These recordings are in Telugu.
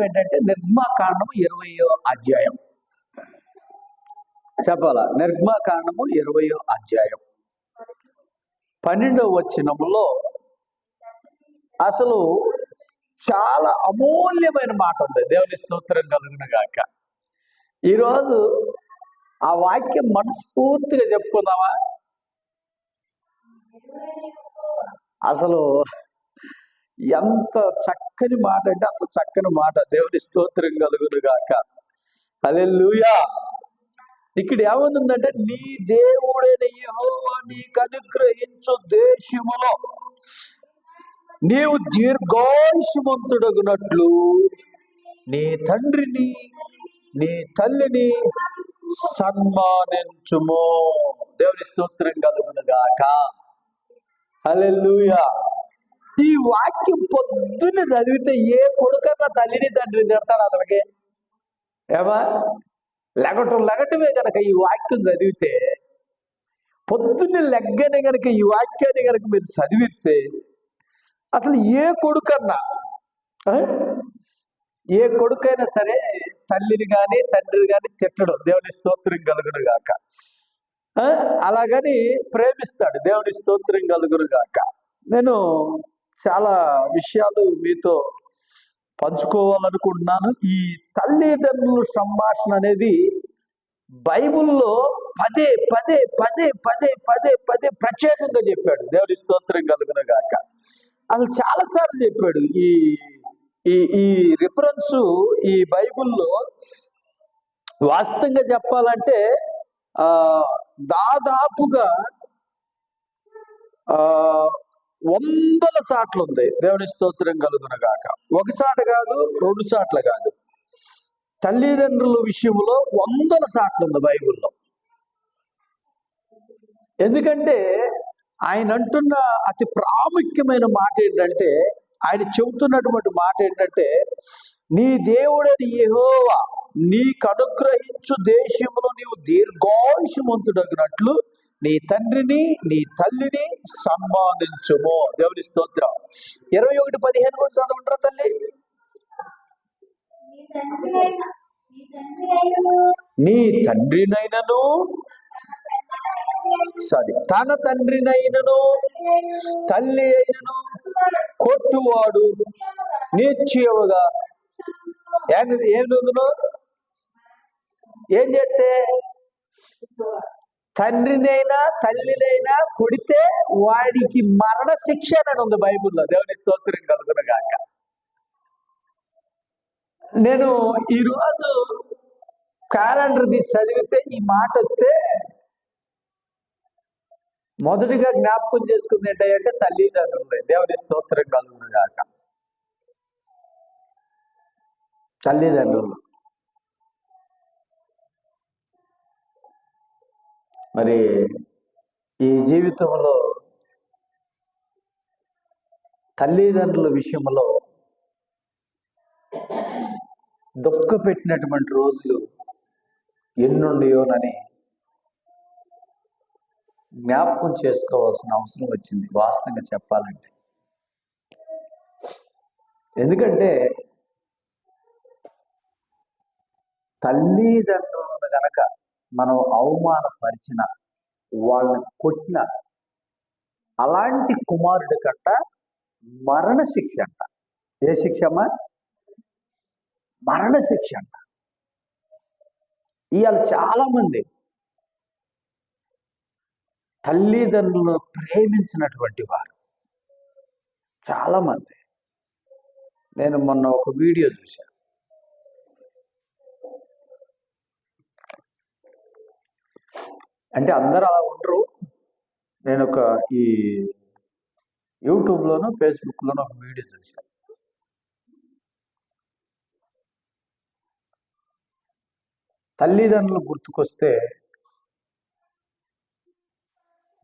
ఏంటంటే నిర్మాకాండము ఇరవయో అధ్యాయం. చెప్పాలా? నిర్మాకాండము ఇరవయో అధ్యాయం. పన్నెండవ వచ్చినములో అసలు చాలా అమూల్యమైన మాట ఉంది. దేవుని స్తోత్రం కలుగును గాక. ఈరోజు ఆ వాక్యం మనస్ఫూర్తిగా చెప్పుకుందామా? అసలు ఎంత చక్కని మాట అంటే అంత చక్కని మాట. దేవుని స్తోత్రం కలుగును గాక. హల్లెలూయా. ఇక్కడ ఏమనుందంటే నీ దేవుడైన యహోవా నీకు అనుగ్రహించు దేశములో నీవు దీర్ఘాయుషమంతుడగినట్లు నీ తండ్రిని నీ తల్లిని సన్మానించుము. దేవుని స్తోత్రం కలుగును గాక. హల్లెలూయా. ఈ వాక్యం పొద్దున్న చదివితే ఏ కొడుకన్నా తల్లిని తండ్రిని తిడతాడు అతనికి? ఏమా? లెగటు లెగటమే గనక ఈ వాక్యం చదివితే పొద్దున్న లెగ్గని గనక ఈ వాక్యాన్ని గనక మీరు చదివితే అసలు ఏ కొడుకన్నా ఆ? ఏ కొడుకైనా సరే తల్లిని కానీ తండ్రిని కానీ తిట్టడు. దేవుని స్తోత్రం కలుగును గాక. ఆ? అలాగని ప్రేమిస్తాడు. దేవుని స్తోత్రం కలుగును గాక. నేను చాలా విషయాలు మీతో పంచుకోవాలనుకుంటున్నాను. ఈ తల్లిదండ్రుల సంభాషణ అనేది బైబిల్లో పదే పదే పదే పదే పదే పదే ప్రత్యేకంగా చెప్పాడు. దేవుని స్తోత్రం కలుగును గాక. అసలు చాలాసార్లు చెప్పాడు. ఈ ఈ ఈ రిఫరెన్స్ ఈ బైబిల్లో వాస్తవంగా చెప్పాలంటే దాదాపుగా ఆ వందల సాట్లు ఉంది దేవుని స్తోత్రం కలుగునగాక. ఒక సాట కాదు రెండు సాట్లు కాదు. తల్లిదండ్రుల విషయంలో వందల సాట్లు ఉంది బైబిల్లో. ఎందుకంటే ఆయన అంటున్న అతి ప్రాముఖ్యమైన మాట ఏంటంటే ఆయన చెబుతున్నటువంటి మాట ఏంటంటే నీ దేవుడని యహోవా నీకు అనుగ్రహించు దేశంలో నీవు దీర్ఘాయుషమంతుడగినట్లు నీ తండ్రిని నీ తల్లిని సన్మానించుము. దేవుని స్తోత్రం. ఇరవై ఒకటి పదిహేను కూడా చదవంటారా తల్లి? నీ తండ్రినైనను. సారీ తన తండ్రినైనను తల్లి అయినను కొట్టువాడు నిశ్చయముగా. ఏం ఏం ఏం చేస్తే? తండ్రినైనా తల్లినైనా కొడితే వాడికి మరణ శిక్ష అని ఉంది బైబిల్లో. దేవుని స్తోత్రం కలుగును గాక. నేను ఈరోజు క్యాలెండర్ చదివితే ఈ మాట వస్తే మొదటిగా జ్ఞాపకం చేసుకుంది ఏంటంటే తల్లిదండ్రులే. దేవుని స్తోత్రం కలుగును గాక. తల్లిదండ్రులు. మరి ఈ జీవితంలో తల్లిదండ్రుల విషయంలో దుఃఖ పెట్టినటువంటి రోజులు ఎన్నుండియోనని జ్ఞాపకం చేసుకోవాల్సిన అవసరం వచ్చింది వాస్తవంగా చెప్పాలంటే. ఎందుకంటే తల్లిదండ్రులను కనుక మనం అవమానపరిచిన వాళ్ళని కొట్టిన అలాంటి కుమారుడి కంట మరణ శిక్ష అంట. ఏ శిక్ష అమ్మా? మరణ శిక్ష అంట. ఇవాళ చాలా మంది తల్లిదండ్రులను ప్రేమించినటువంటి వారు. చాలామంది. నేను మొన్న ఒక వీడియో చూశాను అంటే అందరూ అలా ఉండరు. నేను ఒక ఈ యూట్యూబ్లోనూ ఫేస్బుక్లోనూ ఒక వీడియో చూశాను తల్లిదండ్రులు గుర్తుకొస్తే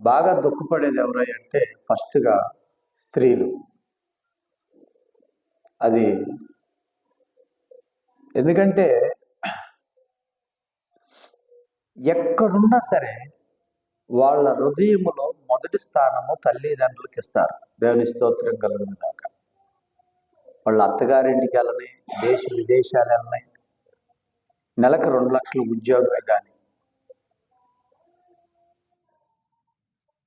బాగా దుఃఖపడేది ఎవరై అంటే ఫస్ట్గా స్త్రీలు. అది ఎందుకంటే ఎక్కడున్నా సరే వాళ్ళ హృదయములో మొదటి స్థానము తల్లిదండ్రులకు ఇస్తారు. దేవుని స్తోత్రం కలుగును కాక వాళ్ళ అత్తగారింటికి వెళ్ళని దేశ విదేశాలు వెళ్ళని నెలకు రెండు లక్షల ఉద్యోగమే కానీ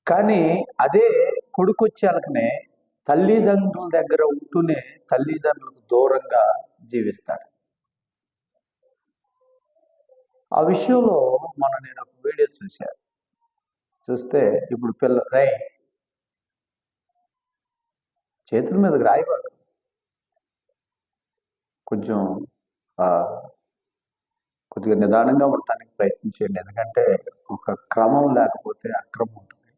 కానీ అదే కొడుకు వచ్చేలకనే తల్లిదండ్రుల దగ్గర ఉంటూనే తల్లిదండ్రులకు దూరంగా జీవిస్తాడు. ఆ విషయంలో మొన్న నేను ఒక వీడియో చూశాను చూస్తే ఇప్పుడు పిల్ల రై చేతుల మీదకి రాయబాక కొంచెం కొద్దిగా నిదానంగా ఉండటానికి ప్రయత్నించండి ఎందుకంటే ఒక క్రమం లేకపోతే అక్రమం ఉంటుంది.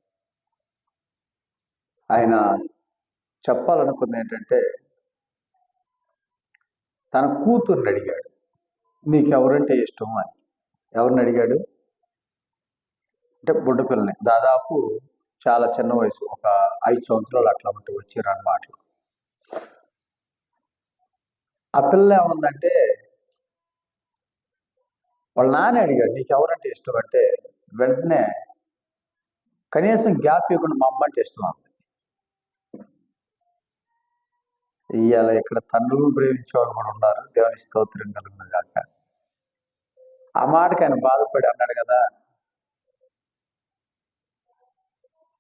ఆయన చెప్పాలనుకుంది ఏంటంటే తన కూతుర్ని అడిగాడు. నీకెవరంటే ఇష్టం? అని. ఎవరిని అడిగాడు? అంటే బుడ్డ పిల్లని. దాదాపు చాలా చిన్న వయసు. ఒక ఐదు సంవత్సరాలు అట్లా ఉంటే వచ్చారు అన్నమాట ఆ పిల్ల ఏముందంటే వాళ్ళ నాన్న అడిగాడు నీకు ఎవరంటే ఇష్టం? అంటే వెంటనే కనీసం గ్యాప్ ఇవ్వకుండా మా అమ్మ అంటే ఇష్టం అంది. ఇవాళ ఇక్కడ తండ్రులు ప్రేమించే వాళ్ళు కూడా ఉన్నారు. దేవుని స్తోత్రం కలుగును కాక ఆ మాటకి ఆయన బాధపడి అన్నాడు కదా.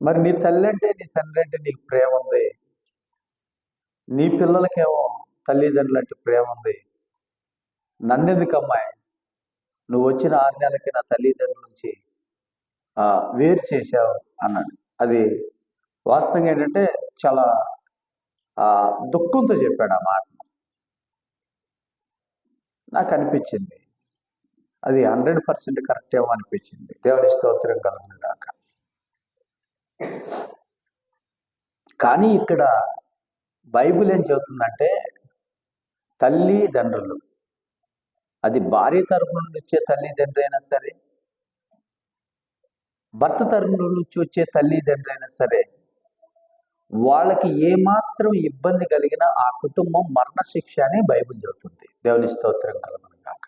మరి నీ తల్లి అంటే నీ తండ్రి అంటే నీకు ప్రేమ ఉంది. నీ పిల్లలకేమో తల్లిదండ్రులు అంటే ప్రేమ ఉంది. నన్నెందుకు అమ్మాయి నువ్వు వచ్చిన ఆరు నెలలకి నా తల్లిదండ్రుల నుంచి వేరు చేశావు అన్నాడు. అది వాస్తవంగా ఏంటంటే చాలా దుఃఖంతో చెప్పాడు ఆ మాట. నాకు అనిపించింది. అది హండ్రెడ్ పర్సెంట్ కరెక్ట్ ఏమో అనిపించింది దేవుని స్తోత్రం కలుగునుగాక కానీ ఇక్కడ బైబిల్ ఏం చెబుతుందంటే తల్లిదండ్రులు అది భార్య తరపు నుండి వచ్చే తల్లిదండ్రి అయినా సరే భర్త తరపు నుంచి వచ్చే తల్లిదండ్రి అయినా సరే వాళ్ళకి ఏమాత్రం ఇబ్బంది కలిగినా ఆ కుటుంబం మరణశిక్ష అని బైబిల్ చెబుతుంది. దేవుని స్తోత్రం కలుగును గాక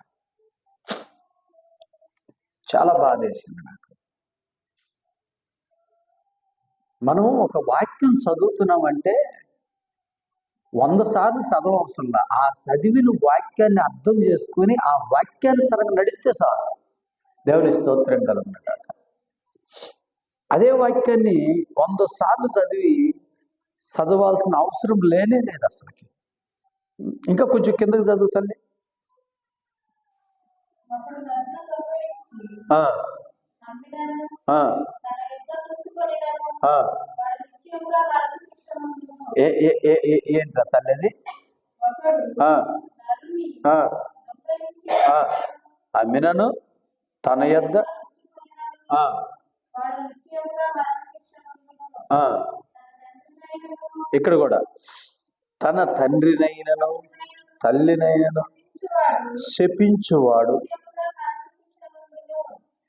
చాలా బాధ వేసింది నాకు. మనం ఒక వాక్యం చదువుతున్నామంటే వంద సార్లు చదవవసరంలా ఆ చదివిన వాక్యాన్ని అర్థం చేసుకుని ఆ వాక్యానుసారంగా నడిస్తే చాలు. దేవుని స్తోత్రం కలుగును అదే వాక్యాన్ని వంద సార్లు చదివి చదవాల్సిన అవసరం లేనే లేదు అసలుకి. ఇంకా కొంచెం కిందకి చదువుతుంది ఏంట్రా తల్లిది. అమ్మినను తన యొద్ద. ఇక్కడ కూడా. తన తండ్రినైనను తల్లినైనను శపించువాడు.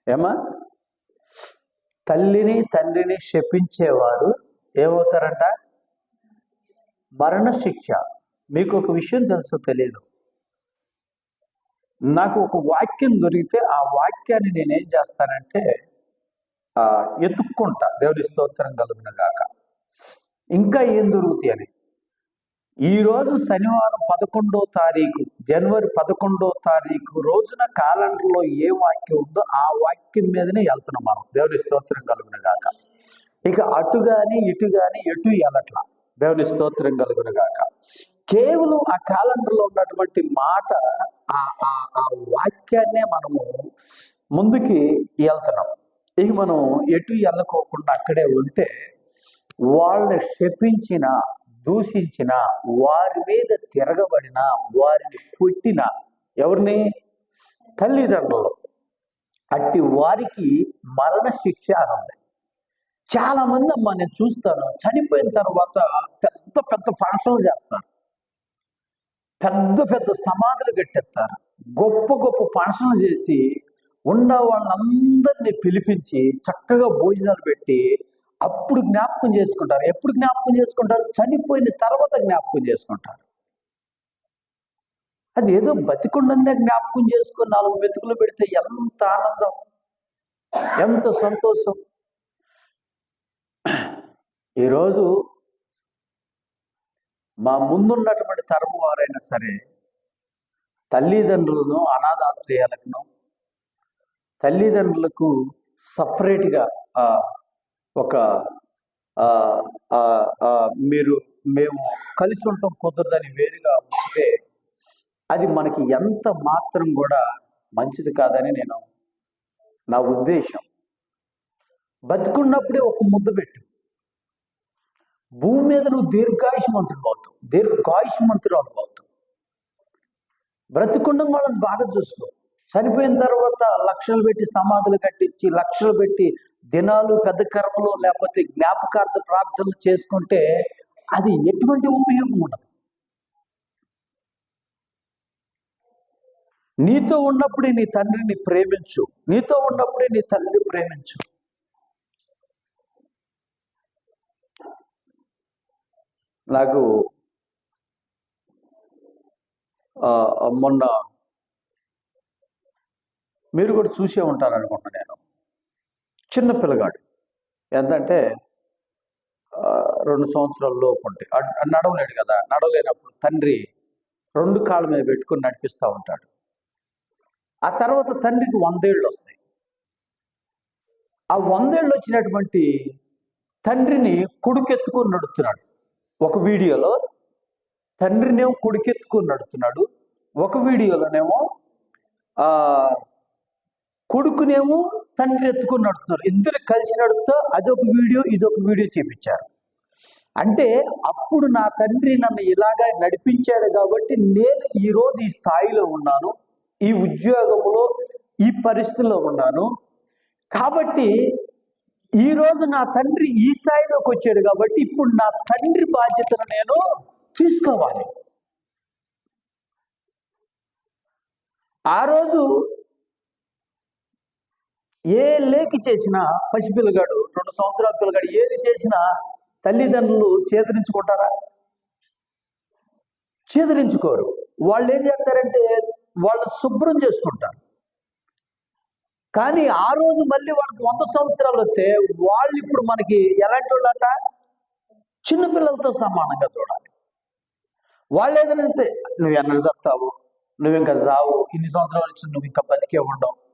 ఏమా? తల్లిని తండ్రిని శపించేవారు ఏమవుతారంట? మరణ శిక్ష మీకు ఒక విషయం తెలుసో తెలియదు నాకు ఒక వాక్యం దొరికితే ఆ వాక్యాన్ని నేనేం చేస్తానంటే ఎత్తుక్కుంటా. దేవుని స్తోత్రం కలుగునగాక. ఇంకా ఏం దొరుకుతాయి అని? ఈరోజు శనివారం పదకొండో తారీఖు జనవరి పదకొండో తారీఖు రోజున క్యాలెండర్లో ఏ వాక్యం ఉందో ఆ వాక్యం మీదనే వెళ్తున్నాం మనం. దేవుని స్తోత్రం కలుగును గాక. ఇక అటు కానీ ఇటు కానీ ఎటు వెళ్ళట్లా? దేవుని స్తోత్రం కలుగును గాక. కేవలం ఆ క్యాలెండర్లో ఉన్నటువంటి మాట ఆ ఆ ఆ వాక్యాన్నే మనము ముందుకి వెళ్తున్నాం. ఇక మనం ఎటు వెళ్ళకోకుండా అక్కడే ఉంటే వాళ్ళని శపించిన దూషించిన వారి మీద తిరగబడిన వారిని కొట్టిన ఎవరిని? తల్లిదండ్రులు. అట్టి వారికి మరణ శిక్ష అనుంది చాలా మంది అమ్మా నేను చూస్తాను. చనిపోయిన తర్వాత పెద్ద పెద్ద ఫంక్షన్లు చేస్తారు. పెద్ద పెద్ద సమాధులు కట్టేస్తారు. గొప్ప గొప్ప ఫంక్షన్లు చేసి ఉన్న వాళ్ళందరినీ పిలిపించి చక్కగా భోజనాలు పెట్టి అప్పుడు జ్ఞాపకం చేసుకుంటారు. ఎప్పుడు జ్ఞాపకం చేసుకుంటారు? చనిపోయిన తర్వాత జ్ఞాపకం చేసుకుంటారు. అది ఏదో బతికుండంగా జ్ఞాపకం చేసుకుని నాలుగు మెతుకులు పెడితే ఎంత ఆనందం ఎంత సంతోషం. ఈరోజు మా ముందున్నటువంటి తరం వారైనా సరే తల్లిదండ్రులను అనాథాశ్రయాలకును తల్లిదండ్రులకు సపరేట్గా ఒక మీరు మేము కలిసి ఉండటం కుదరదని వేరుగా ఉంచితే అది మనకి ఎంత మాత్రం కూడా మంచిది కాదని నేను నా ఉద్దేశం. బతుకున్నప్పుడే ఒక ముద్ద పెట్టు. భూమి మీద నువ్వు దీర్ఘాయుష్మంతుడు అవుతావు. దీర్ఘాయుష్మంతుడు అవుతావు. బ్రతికుండం వాళ్ళని బాగా చూసుకో. చనిపోయిన తర్వాత లక్షలు పెట్టి సమాధులు కట్టించి లక్షలు పెట్టి దినాలు పెద్ద కర్మలు లేకపోతే జ్ఞాపకార్థ ప్రార్థనలు చేసుకుంటే అది ఎటువంటి ఉపయోగం ఉండదు. నీతో ఉన్నప్పుడే నీ తండ్రిని ప్రేమించు. నీతో ఉన్నప్పుడే నీ తల్లిని ప్రేమించు. నాకు మొన్న మీరు కూడా చూసే ఉంటారు అనుకుంటా నేను. చిన్న పిల్లగాడు. ఎంతంటే రెండు సంవత్సరాల లోపు ఉంటే. నడవలేడు కదా. నడవలేనప్పుడు తండ్రి రెండు కాళ్ళ మీద పెట్టుకుని నడిపిస్తూ ఉంటాడు. ఆ తర్వాత తండ్రికి వందేళ్ళు వస్తాయి. ఆ వందేళ్ళు వచ్చినటువంటి తండ్రిని కొడుకెత్తుకొని నడుతున్నాడు ఒక వీడియోలో తండ్రినేమో కొడుకెత్తుకొని నడుతున్నాడు ఒక వీడియోలోనేమో కొడుకునేమో తండ్రి ఎత్తుకొని నడుతున్నారు ఇద్దరు కలిసి నడుపుతా అదొక వీడియో ఇదొక వీడియో చేపించారు. అంటే అప్పుడు నా తండ్రి నన్ను ఇలాగా నడిపించాడు కాబట్టి నేను ఈరోజు ఈ స్థాయిలో ఉన్నాను ఈ ఉద్యోగంలో ఈ పరిస్థితిలో ఉన్నాను. కాబట్టి ఈ రోజు నా తండ్రి ఈ స్థాయిలోకి వచ్చాడు కాబట్టి ఇప్పుడు నా తండ్రి బాధ్యతను నేను తీసుకోవాలి. ఆ రోజు ఏ లేకి చేసినా పసిపిల్లగాడు రెండు సంవత్సరాల పిల్లగాడు ఏది చేసినా తల్లిదండ్రులు చేదరించుకుంటారా? చేదరించుకోరు. వాళ్ళు ఏం చేస్తారంటే వాళ్ళు శుభ్రం చేసుకుంటారు. కానీ ఆ రోజు మళ్ళీ వాళ్ళకి వంద సంవత్సరాలు వస్తే వాళ్ళు ఇప్పుడు మనకి ఎలాంటి వాళ్ళంట? చిన్నపిల్లలతో సమానంగా చూడాలి. వాళ్ళు ఏదైనా చెప్తే నువ్వు ఎన్నడు చెప్తావు నువ్వు ఇంకా జావు ఇన్ని సంవత్సరాలు వచ్చి నువ్వు ఇంకా బతికే ఉండవు.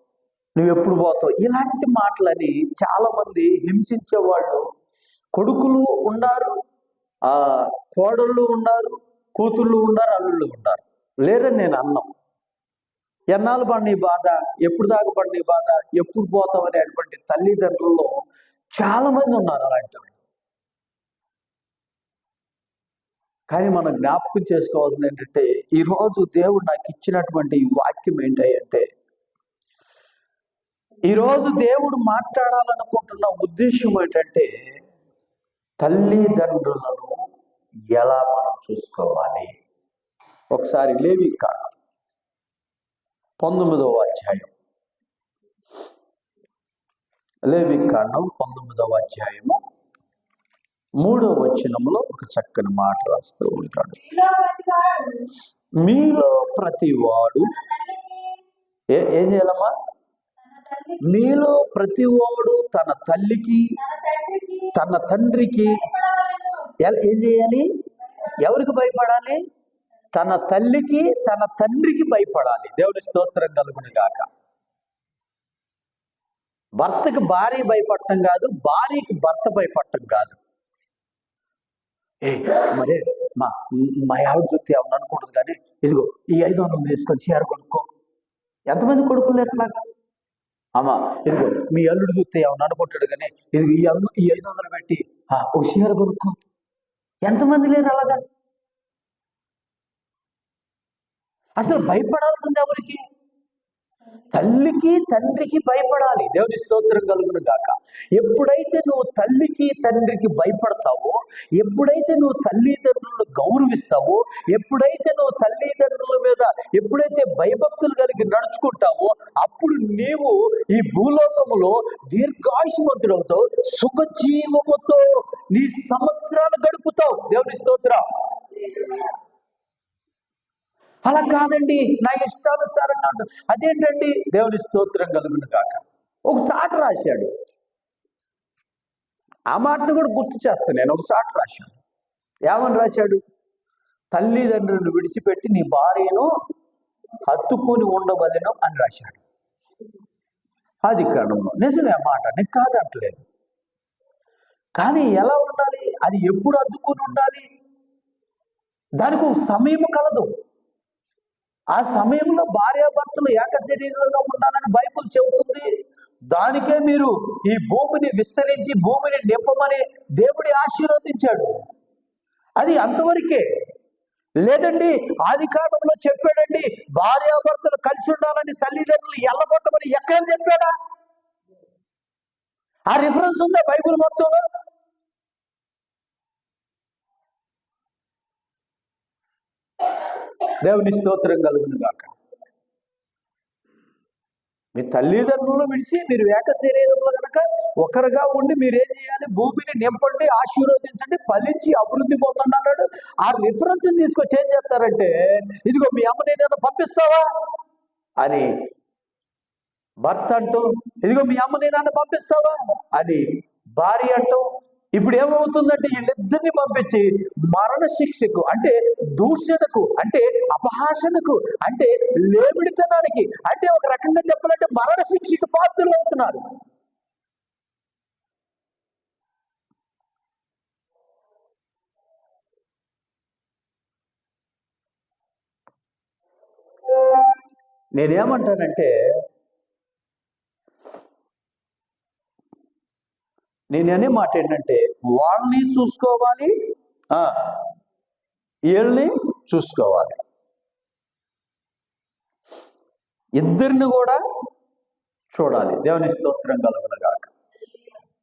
నువ్వు ఎప్పుడు పోతావు? ఇలాంటి మాటలని చాలా మంది హింసించే వాళ్ళు కొడుకులు ఉన్నారు ఆ కోడళ్ళు ఉన్నారు కూతుళ్ళు ఉన్నారు అల్లుళ్ళు ఉన్నారు లేరని నేను అన్నాం. ఎన్నాళ్ళు పడిన బాధ? ఎప్పుడు దాకా పడిన బాధ? ఎప్పుడు పోతావు అనేటువంటి తల్లిదండ్రుల్లో చాలా మంది ఉన్నారు అలాంటి వాళ్ళు. కానీ మనం జ్ఞాపకం చేసుకోవాల్సింది ఏంటంటే ఈరోజు దేవుడు నాకు ఇచ్చినటువంటి ఈ వాక్యం ఏంటంటే ఈరోజు దేవుడు మాట్లాడాలనుకుంటున్న ఉద్దేశం ఏంటంటే తల్లిదండ్రులను ఎలా మనం చూసుకోవాలి? ఒకసారి లేవి కాండం పంతొమ్మిదవ అధ్యాయం. లేవి కాండం పంతొమ్మిదవ అధ్యాయము మూడవ వచనంలో ఒక చక్కని మాట రాస్తూ ఉంటాడు. మీలో ప్రతివాడు ఏ ఏం చేయాలమ్మా? మీలో ప్రతివాడు తన తల్లికి తన తండ్రికి ఏం చేయాలి? ఎవరికి భయపడాలి? తన తల్లికి తన తండ్రికి భయపడాలి. దేవుని స్తోత్రం కలుగుని గాక. భర్తకి భార్య భయపడటం కాదు భార్యకి భర్త భయపడటం కాదు. ఏ మరే మా మా ఆవిడ చూస్తే ఏమన్నా అనుకుంటుంది కానీ ఇదిగో ఈ ఐదు వందలు తీసుకొని చీర కొనుక్కో. ఎంతమంది కొడుకులు ఎట్లా అమ్మా ఇదిగో మీ అల్లుడు చూస్తే ఏమన్నా అనుకుంటాడు కానీ ఇది ఈ అల్లు ఈ ఐదు వందలు పెట్టి "ఆ, ఒక చీర కొనుక్కో. ఎంతమంది లేరు అలాగా? అసలు భయపడాల్సింది ఎవరికి? తల్లికి తండ్రికి భయపడాలి. దేవుని స్తోత్రం కలుగును గాక. ఎప్పుడైతే నువ్వు తల్లికి తండ్రికి భయపడతావో ఎప్పుడైతే నువ్వు తల్లిదండ్రులను గౌరవిస్తావో ఎప్పుడైతే నువ్వు తల్లిదండ్రుల మీద ఎప్పుడైతే భయభక్తులు కలిగి నడుచుకుంటావో అప్పుడు నీవు ఈ భూలోకములో దీర్ఘాయుష్మంతుడవుతావు సుఖజీవముతో నీ సంవత్సరాలు గడుపుతావు. దేవుని స్తోత్రం. అలా కాదండి నా ఇష్టానుసారంగా ఉంటుంది అదేంటండి? దేవుని స్తోత్రం కలుగును కాక ఒక చాట రాశాడు. ఆ మాటను కూడా గుర్తు చేస్తాను నేను. ఒక చాట రాశాను. ఏమని రాశాడు? తల్లిదండ్రులను విడిచిపెట్టి నీ భార్యను హత్తుకొని ఉండవలను అని రాశాడు. అది కారణంలో నిజమే మాట. నేను కాదంటలేదు. కానీ ఎలా ఉండాలి? అది ఎప్పుడు అద్దుకొని ఉండాలి? దానికి ఒక సమయం కలదు. ఆ సమయంలో భార్యాభర్తలు ఏక శరీరంగా ఉండాలని బైబుల్ చెబుతుంది. దానికే మీరు ఈ భూమిని విస్తరించి భూమిని నింపమని దేవుడి ఆశీర్వదించాడు. అది అంతవరకే. లేదండి ఆది కాలంలో చెప్పాడండి భార్యాభర్తలు కలిసి ఉండాలని తల్లిదండ్రులు ఎల్లగొట్టమని ఎక్కడ చెప్పాడా? ఆ రిఫరెన్స్ ఉందా బైబిల్ మొత్తంలో? దేవుని స్తోత్రం కలుగును గాక. మీ తల్లిదండ్రులు విడిచి మీరు ఏక శరీరంలో కనుక ఒకరుగా ఉండి మీరు ఏం చేయాలి? భూమిని నింపండి ఆశీర్వదించండి ఫలించి అభివృద్ధి పొందండి అన్నాడు. ఆ రిఫరెన్స్ తీసుకొచ్చి ఏం చేస్తారంటే ఇదిగో మీ అమ్మని నేను పంపిస్తావా? అని భర్త అంటూ ఇదిగో మీ అమ్మని నన్ను పంపిస్తావా? అని భార్య అంటూ ఇప్పుడు ఏమవుతుందంటే వీళ్ళిద్దరిని పంపించి మరణ శిక్షకు అంటే దూషణకు అంటే అపహాసనకు అంటే లేబిడితనానికి అంటే ఒక రకంగా చెప్పాలంటే మరణ శిక్షకు పాత్రలు అవుతున్నారు. నేనేమంటానంటే నేను అనే మాట ఏంటంటే వాళ్ళని చూసుకోవాలి ఆ, వీళ్ళని చూసుకోవాలి. ఇద్దరిని కూడా చూడాలి. దేవుని స్తోత్రం కలుగునగాక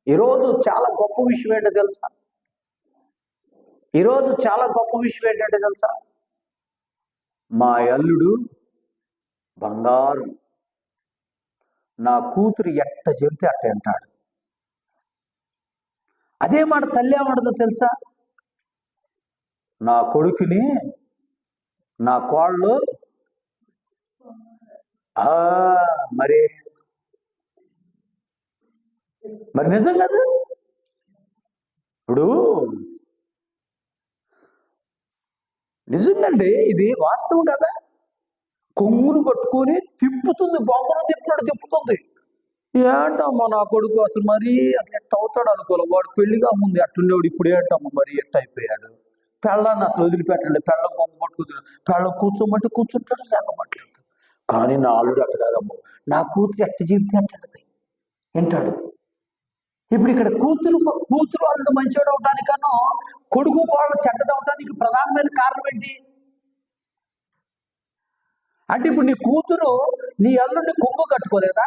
ఈరోజు చాలా గొప్ప విషయం ఏంటో తెలుసా? ఈరోజు చాలా గొప్ప విషయం ఏంటంటే తెలుసా? మా అల్లుడు బంగారు. నా కూతురు ఎట్ట చెబితే అట్ట అంటాడు అదే మాట తల్లి ఏమంటుందో తెలుసా? నా కొడుకుని నా కోళ్ళు ఆ, మరి మరి నిజం కదా? ఇప్పుడు నిజంగండి ఇది వాస్తవం కదా? కొమ్మును పట్టుకొని తిప్పుతుంది బొమ్మను తిప్పినట్టు తిప్పుతుంది. ఏంటమ్మా నా కొడుకు? అసలు మరీ అసలు ఎట్ట అవుతాడు అనుకోలే. వాడు పెళ్ళిగా ముందు ఎట్టుండేవాడు ఇప్పుడు ఏంటమ్మా మరీ ఎట్ట అయిపోయాడు? పెళ్ళాన్ని అసలు వదిలిపెట్టలేదు. పెళ్ళం కొంగు పట్టుకుని పెళ్ళం కూర్చోమంటే కూర్చుంటాడు లేకపోవట్లేదు. కానీ నా అల్లుడు అట్ట కాదమ్మ. నా కూతురు ఎట్ట జీవితం ఎట్టది వింటాడు. ఇప్పుడు ఇక్కడ కూతురు కూతురు అల్లుడు మంచివాడు అవటానికన్నా కొడుకు కోళ్ళ చెడ్డది అవటానికి ప్రధానమైన కారణం ఏంటి? అంటే ఇప్పుడు నీ కూతురు నీ అల్లుడిని కొంగు కట్టుకోలేదా?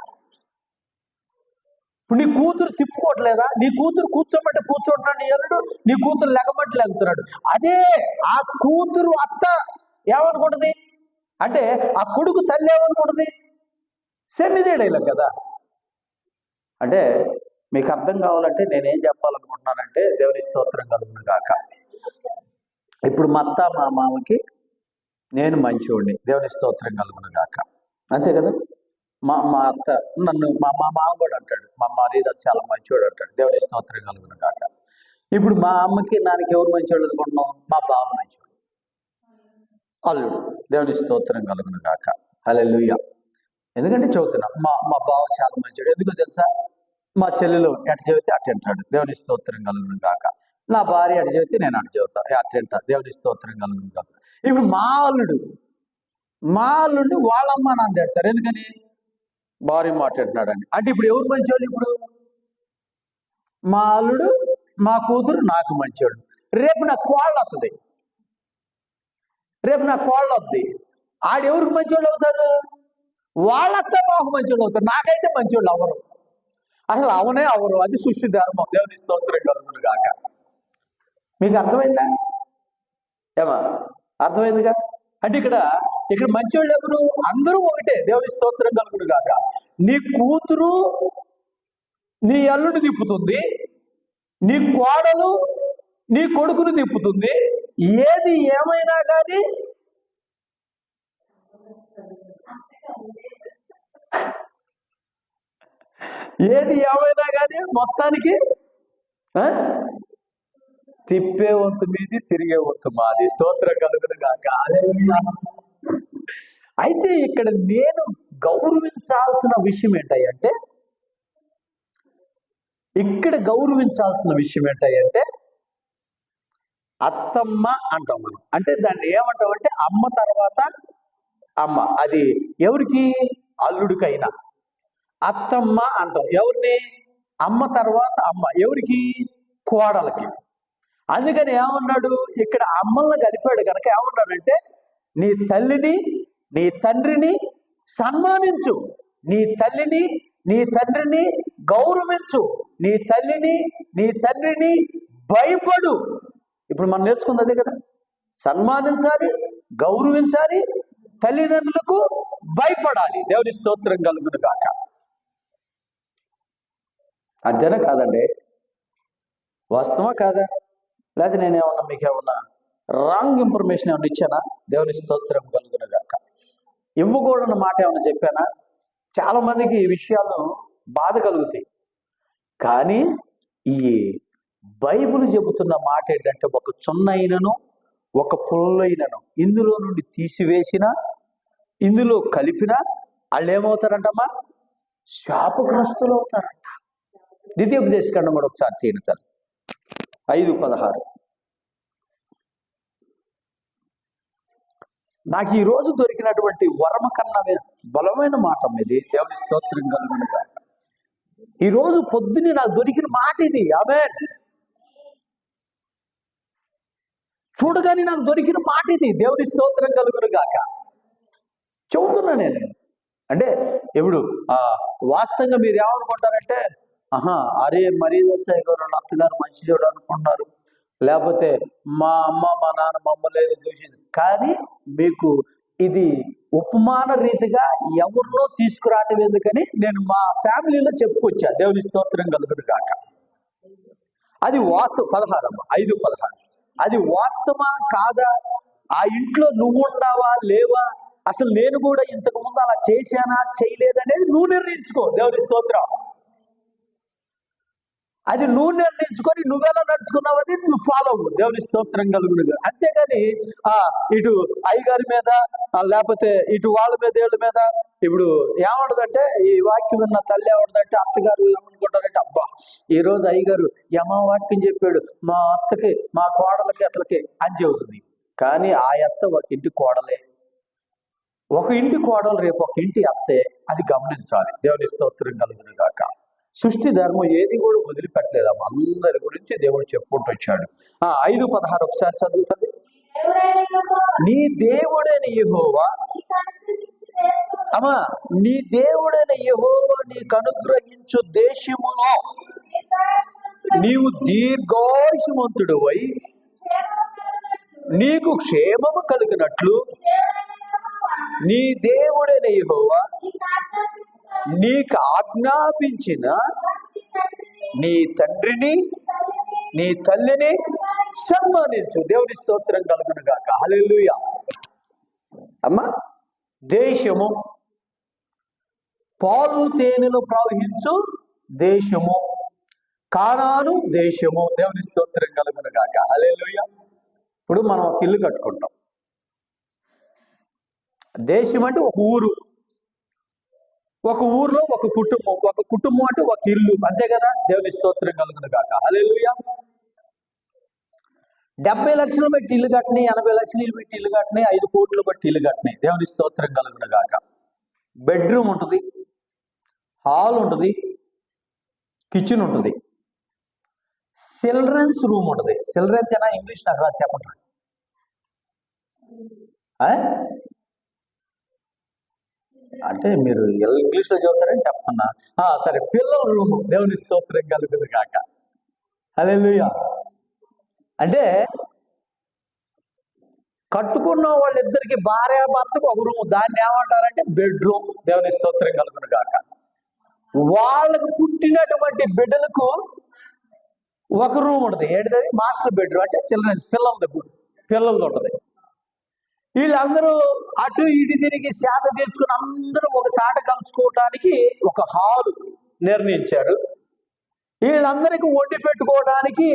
ఇప్పుడు నీ కూతురు తిప్పుకోవట్లేదా? నీ కూతురు కూర్చోమంటే కూర్చోంటున్నాడు నీ నీ కూతురు లెగమంటే లెగుతున్నాడు అదే ఆ కూతురు అత్త ఏమనుకుంటుంది? అంటే ఆ కొడుకు తల్లి ఏమనుకుంటుంది? సెన్నిదేడేలా కదా. అంటే మీకు అర్థం కావాలంటే నేనేం చెప్పాలనుకుంటున్నానంటే దేవుని స్తోత్రం కలుగును గాక. ఇప్పుడు మా అత్త మా మామకి నేను మంచివాడిని దేవుని స్తోత్రం కలుగును గాక. అంతే కదా? మా మా అత్త నన్ను మా మా మామ కూడా అంటాడు. మా మారీదాస్ చాలా మంచివాడు అంటాడు. దేవుని స్తోత్రం కలుగును కాక ఇప్పుడు మా అమ్మకి నాన్నకి ఎవరు మంచివాడు అనుకుంటున్నాం మా బావ మంచివాడు అల్లుడు దేవుని స్తోత్రం కలుగును గాక. లూయ ఎందుకంటే చదువుతున్నా మా మా బావ చాలా మంచివాడు ఎందుకో తెలుసా? మా చెల్లెలు ఎట చెబితే అటు అంటాడు. దేవుని స్తోత్రం కలుగును కాక నా భార్య అటు చెబితే నేను అటు చెబుతా అటు అంటా. దేవుని స్తోత్రం కలుగును కాక ఇప్పుడు మా అల్లుడు మా అల్లుడు వాళ్ళమ్మ నాన్న తిడతారు ఎందుకని? భార్య మాట్లాడుతున్నాడని అంటే ఇప్పుడు ఎవరు మంచివాళ్ళు ఇప్పుడు? మా అల్లుడు మా కూతురు నాకు మంచివాడు రేపు నా కోళ్ళు వస్తుంది రేపు నా కోళ్ళు వద్ది ఆడెవరికి మంచివాళ్ళు అవుతారు వాళ్ళంతా మాకు మంచివాళ్ళు అవుతారు. నాకైతే మంచివాళ్ళు అవరు. అసలు అవనే అవరు. అది సృష్టి ధర్మం. దేవుని స్తోత్రం కలుగును గాక. మీకు అర్థమైందా? ఏమా? అర్థమైందిగా? అంటే ఇక్కడ ఇక్కడ మంచివాళ్ళు ఎవరు? అందరూ ఒకటే. దేవుని స్తోత్రం కలుగుడు కాక నీ కూతురు నీ అల్లుడు తిప్పుతుంది నీ కోడలు నీ కొడుకును తిప్పుతుంది ఏది ఏమైనా కానీ ఏది ఏమైనా కానీ మొత్తానికి ఆ? తిప్పే వంతు మీది తిరిగే వంతు మాది. స్తోత్ర కలుగును కాక అయితే ఇక్కడ నేను గౌరవించాల్సిన విషయం ఏంటంటే ఇక్కడ గౌరవించాల్సిన విషయం ఏంటంటే అత్తమ్మ అంటాం మనం. అంటే దాన్ని ఏమంటాం అంటే అమ్మ తర్వాత అమ్మ. అది ఎవరికి? అల్లుడికైనా. అత్తమ్మ అంటాం. ఎవరిని? అమ్మ తర్వాత అమ్మ. ఎవరికి? కోడలకి. అందుకని ఏమన్నాడు? ఇక్కడ అమ్మల్ని కలిపాడు కనుక ఏమన్నాడంటే నీ తల్లిని నీ తండ్రిని సన్మానించు. నీ తల్లిని నీ తండ్రిని గౌరవించు. నీ తల్లిని నీ తండ్రిని భయపడు. ఇప్పుడు మనం నేర్చుకుంది అదే కదా. సన్మానించాలి గౌరవించాలి తల్లిదండ్రులకు భయపడాలి. దేవుని స్తోత్రం కలుగును కాక అంతేనా కాదండి. వాస్తవా కాదా? లేదా నేనేమన్నా మీకు ఏమన్నా రాంగ్ ఇన్ఫర్మేషన్ ఏమైనా ఇచ్చానా? దేవుని స్తోత్రం కలుగును గాక ఇవ్వకూడని మాట ఏమైనా చెప్పానా? చాలా మందికి ఈ విషయాలు బాధ కలుగుతాయి. కానీ ఈ బైబిల్ చెబుతున్న మాట ఏంటంటే ఒక చున్నైనను ఒక పుల్లైనను ఇందులో నుండి తీసివేసిన ఇందులో కలిపిన వాళ్ళు ఏమవుతారంటమ్మా శాపగ్రస్తులు అవుతారంట. ద్వితీయోపదేశకాండం కూడా ఒకసారి తీరుతారు. ఐదు పదహారు. నాకు ఈ రోజు దొరికినటువంటి వరమ కన్నా బలమైన మాట ఇది దేవుని స్తోత్రం కలుగును ఈ రోజు పొద్దున్నే నాకు దొరికిన మాట ఇది. అవే చూడగానే నాకు దొరికిన మాట ఇది. దేవుని స్తోత్రం కలుగును గాక. చెబుతున్నా నేను. అంటే ఎప్పుడు ఆ వాస్తవంగా మీరు ఏమనుకుంటారంటే ఆహా అరే మరీ దర్శయ్య గారు వాళ్ళ అత్తగారు మంచి చూడు అనుకుంటున్నారు. లేకపోతే మా అమ్మ మా నాన్న మమ్మల్ని ఏదో దూషింది కానీ మీకు ఇది ఉపమాన రీతిగా ఎవరినో తీసుకురావటం ఎందుకని నేను మా ఫ్యామిలీలో చెప్పుకొచ్చా. దేవుని స్తోత్రం కలుగును గాక. అది వాస్తవ పదహారమ్మ ఐదు పదహారు. అది వాస్తవా కాదా? ఆ ఇంట్లో నువ్వు ఉండావా లేవా? అసలు నేను కూడా ఇంతకు ముందు అలా చేశానా? చేయలేదనేది నువ్వు నిర్ణయించుకో. దేవుని స్తోత్రం. అది నువ్వు నిర్ణయించుకొని నువ్వెలా నడుచుకున్నావు అది నువ్వు ఫాలో అవ్వు దేవుని స్తోత్రం కలుగును అంతేగాని ఆ ఇటు అయ్యగారి మీద లేకపోతే ఇటు వాళ్ళ మీద వీళ్ళ మీద ఇప్పుడు ఏమంటదంటే ఈ వాక్యం విన్న తల్లి ఏమంటదంటే అత్తగారు ఏమనుకుంటారంటే అబ్బా ఈ రోజు అయ్యగారు యమ వాక్యం చెప్పాడు మా అత్తకి మా కోడలకి అసలుకి అని చెబుతుంది. కానీ ఆ అత్త ఒక ఇంటి కోడలే. ఒక ఇంటి కోడలు రేపు ఒక ఇంటి అత్తే అది గమనించాలి. దేవుని స్తోత్రం కలుగును గాక. సృష్టి ధర్మం ఏది కూడా వదిలిపెట్టలేదమ్మా. అందరి గురించి దేవుడు చెప్పుకుంటూ వచ్చాడు. ఆ ఐదు పదహారు ఒకసారి చదువుతుంది. నీ దేవుడైన యహోవా అమ్మా నీ దేవుడైన యహోవా నీకు అనుగ్రహించు దేశములో నీవు దీర్ఘాయుషమంతుడు అయి నీకు క్షేమము కలిగినట్లు నీ దేవుడైన యహోవా నీకు ఆజ్ఞాపించిన నీ తండ్రిని నీ తల్లిని సన్మానించు. దేవుని స్తోత్రం కలుగును గాక హల్లెలూయా. అమ్మా దేశము పాలు తేనెలు ప్రవహించు దేశము కానాను దేశము. దేవుని స్తోత్రం కలుగును గాక హల్లెలూయా. ఇప్పుడు మనం ఒక ఇల్లు కట్టుకుంటాం. దేశం అంటే ఒక ఊరు. ఒక ఊర్లో ఒక కుటుంబం ఒక కుటుంబం అంటే ఒక ఇల్లు. అంతే కదా? దేవుని స్తోత్రం కలుగును కాక అలెలుయ డెబ్బై లక్షలు పెట్టి ఇల్లు కట్టినాయి ఎనభై లక్షలు ఇల్లు పెట్టి ఇల్లు కట్టినాయి ఐదు కోట్లు బట్టి ఇల్లు కట్టినాయి. దేవుని స్తోత్రం కలుగును కాక బెడ్రూమ్ ఉంటుంది హాల్ ఉంటుంది కిచెన్ ఉంటుంది. చిల్డ్రన్స్ రూమ్ ఉంటుంది. చిల్డ్రన్స్ అయినా ఇంగ్లీష్ నాకు రాదు చెప్పండి అంటే మీరు ఇంగ్లీష్లో చెప్పన్నా ఆ, సరే. పిల్లల రూమ్ దేవుని స్తోత్రం కలుగును కాక అదే అంటే కట్టుకున్న వాళ్ళిద్దరికి భార్యాభర్తకు ఒక రూమ్. దాన్ని ఏమంటారంటే బెడ్రూమ్. దేవుని స్తోత్రం కలుగును కాక వాళ్ళకు పుట్టినటువంటి బిడ్డలకు ఒక రూమ్ ఉంటుంది. ఏంటిది మాస్టర్ బెడ్రూమ్. అంటే చిల్డ్రన్స్ పిల్లలది పిల్లలది ఉంటుంది. వీళ్ళందరూ అటు ఇటు తిరిగి శాత తీర్చుకుని అందరూ ఒక సాట కలుసుకోవటానికి ఒక హాల్ నిర్ణయించారు వీళ్ళందరికీ వండి పెట్టుకోవడానికి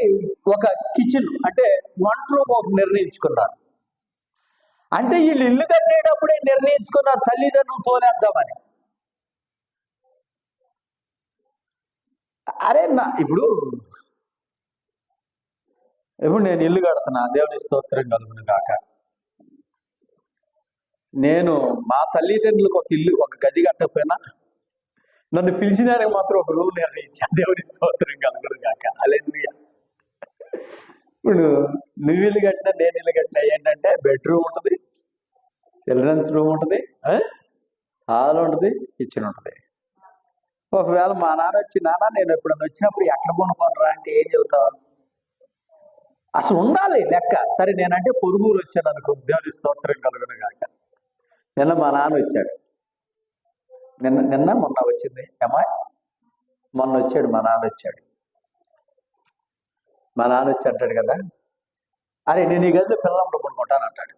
ఒక కిచెన్ అంటే వంట రూమ్ ఒక నిర్ణయించుకున్నారు అంటే వీళ్ళు ఇల్లు కట్టేటప్పుడే నిర్ణయించుకున్న తల్లిదండ్రులు తోలేద్దామని. అరే నా ఇప్పుడు ఇప్పుడు నేను ఇల్లు కడుతున్నా. దేవుని స్తోత్రం కలుగును కాక నేను మా తల్లిదండ్రులకు ఒక ఇల్లు ఒక గది కట్టకపోయినా నన్ను పిలిచినానికి మాత్రం ఒక రూల్ నిర్ణయించా దేవుడి స్తోత్రం కలుగును కాక అలెలుయ ఇప్పుడు నువ్వు ఇల్లు కట్టినా నేను ఇల్లు కట్టినా ఏంటంటే బెడ్రూమ్ ఉంటుంది చిల్డ్రన్స్ రూమ్ ఉంటుంది హాల్ ఉంటుంది కిచెన్ ఉంటుంది. ఒకవేళ మా నాన్న వచ్చి నాన్న నేను ఎప్పుడన్నా వచ్చినప్పుడు ఎక్కడ కొనుక్కోనరా అంటే ఏం చెబుతావు? అసలు ఉండాలి లెక్క. సరే నేనంటే పొరుగురు వచ్చాను అనుకో దేవుని స్తోత్రం కలుగును కాక నిన్న మా నాన్న వచ్చాడు. నిన్న నిన్న మొన్న వచ్చింది. ఏమా మొన్న వచ్చాడు మా నాన్న వచ్చాడు. మా నాన్న వచ్చి అంటాడు కదా అరే నేను ఈ గదిలో పిల్లలు పడుకుంటాను అంటాడు.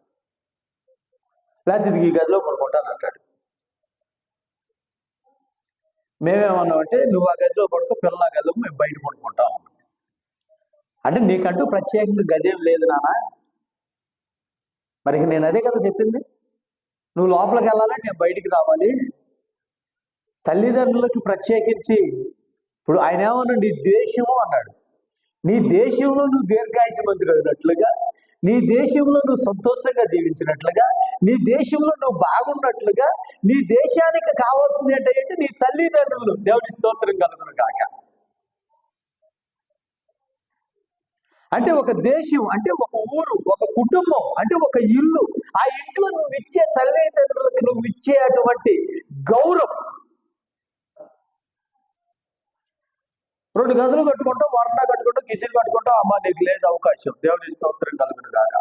లేకపోతే ఇది ఈ గదిలో పడుకుంటాను అంటాడు. మేమేమన్నామంటే నువ్వు ఆ గదిలో పడుకో పిల్లల గదిలో మేము బయట పడుకుంటాం అంటే నీకంటూ ప్రత్యేకంగా గది ఏం లేదు నాన్న. మరి నేను అదే కదా చెప్పింది? నువ్వు లోపలికి వెళ్ళాలంటే నేను బయటికి రావాలి. తల్లిదండ్రులకు ప్రత్యేకించి ఇప్పుడు ఆయన ఏమన్నా నీ దేశము అన్నాడు. నీ దేశంలో నువ్వు దీర్ఘాయుషమంతుడు అయినట్లుగా నీ దేశంలో నువ్వు సంతోషంగా జీవించినట్లుగా నీ దేశంలో నువ్వు బాగున్నట్లుగా నీ దేశానికి కావాల్సింది ఏంటంటే నీ తల్లిదండ్రులు. దేవుడి స్తోత్రం కలుగును కాక అంటే ఒక దేశం అంటే ఒక ఊరు ఒక కుటుంబం అంటే ఒక ఇల్లు ఆ ఇంట్లో నువ్వు ఇచ్చే తల్లిదండ్రులకు నువ్వు ఇచ్చే అటువంటి గౌరవం. రెండు గదులు కట్టుకుంటాం వరండా కట్టుకుంటాం కిచెన్ కట్టుకుంటాం అమ్మ నీకు లేదు అవకాశం. దేవుని స్తోత్రం కలుగును కాక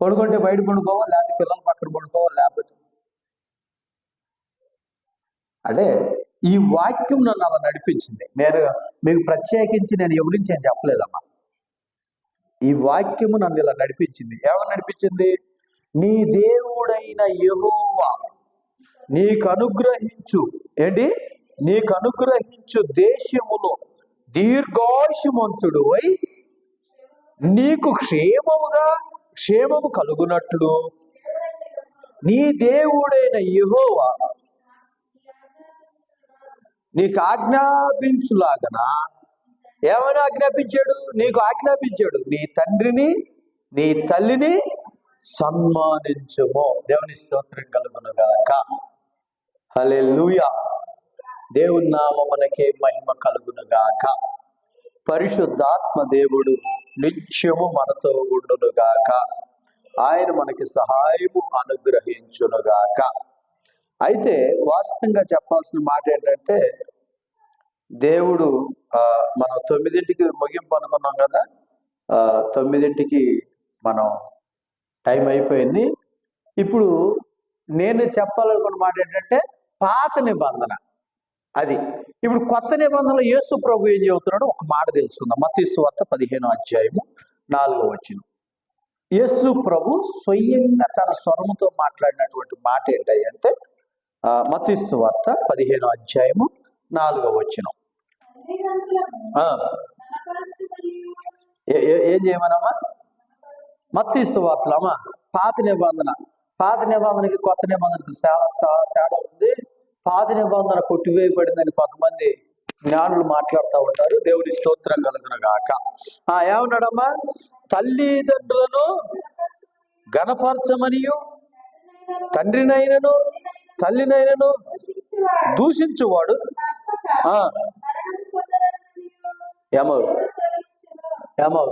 పడుకుంటే బయట పడుకోవాలి లేకపోతే పిల్లల పక్కన పడుకోవాలి లేకపోతే? అంటే ఈ వాక్యం నన్ను అలా నడిపించింది. నేను మీకు ప్రత్యేకించి నేను ఎవరించి అని చెప్పలేదమ్మా. ఈ వాక్యము నన్ను ఇలా నడిపించింది. ఏమని నడిపించింది? నీ దేవుడైన యహోవా నీకు అనుగ్రహించు. ఏంటి? నీకు అనుగ్రహించు దేశములో దీర్ఘాయుషమంతుడు అయి నీకు క్షేమముగా క్షేమము కలుగునట్లు. నీ దేవుడైన యహోవా నీకు ఆజ్ఞాపించులాగనా? ఏమని ఆజ్ఞాపించాడు? నీకు ఆజ్ఞాపించాడు. నీ తండ్రిని నీ తల్లిని సన్మానించుము. దేవుని స్తోత్రం కలుగునుగాక. హల్లెలూయా. దేవుని నామమునకే మహిమ కలుగునుగాక. పరిశుద్ధాత్మ దేవుడు నిత్యము మనతో ఉండునుగాక. ఆయన మనకి సహాయము అనుగ్రహించునుగాక. అయితే వాస్తవంగా చెప్పాల్సిన మాట ఏంటంటే దేవుడు ఆ, మనం తొమ్మిదింటికి ముగింపు అనుకున్నాం కదా ఆ, తొమ్మిదింటికి మనం టైం అయిపోయింది. ఇప్పుడు నేను చెప్పాలనుకున్న మాట ఏంటంటే పాత నిబంధన. అది ఇప్పుడు కొత్త నిబంధనలో యేసు ప్రభు ఏం చెబుతున్నాడో ఒక మాట తెలుసుకుందాం. మతీసు వార్త పదిహేను అధ్యాయము నాలుగో వచ్చిన యేసు ప్రభు స్వయంగా తన స్వరముతో మాట్లాడినటువంటి మాట ఏంటంటే మతీసు వార్త పదిహేను అధ్యాయము నాలుగో వచ్చిన ఏం చేయమనమ్మా మత్తీసు వార్తలమ్మా. పాత నిబంధన. పాత నిబంధనకి కొత్త నిబంధనకి చాలా తేడా ఉంది. పాత నిబంధన కొట్టివేయబడిందని కొంతమంది జ్ఞానులు మాట్లాడుతూ ఉంటారు. దేవుని స్తోత్రం కలుగును గాక. ఆ ఏమన్నాడమ్మా? తల్లిదండ్రులను గణపరచమనియు తండ్రినైనను తల్లినైనను దూషించువాడు. ఆ, ఏమో ఏమో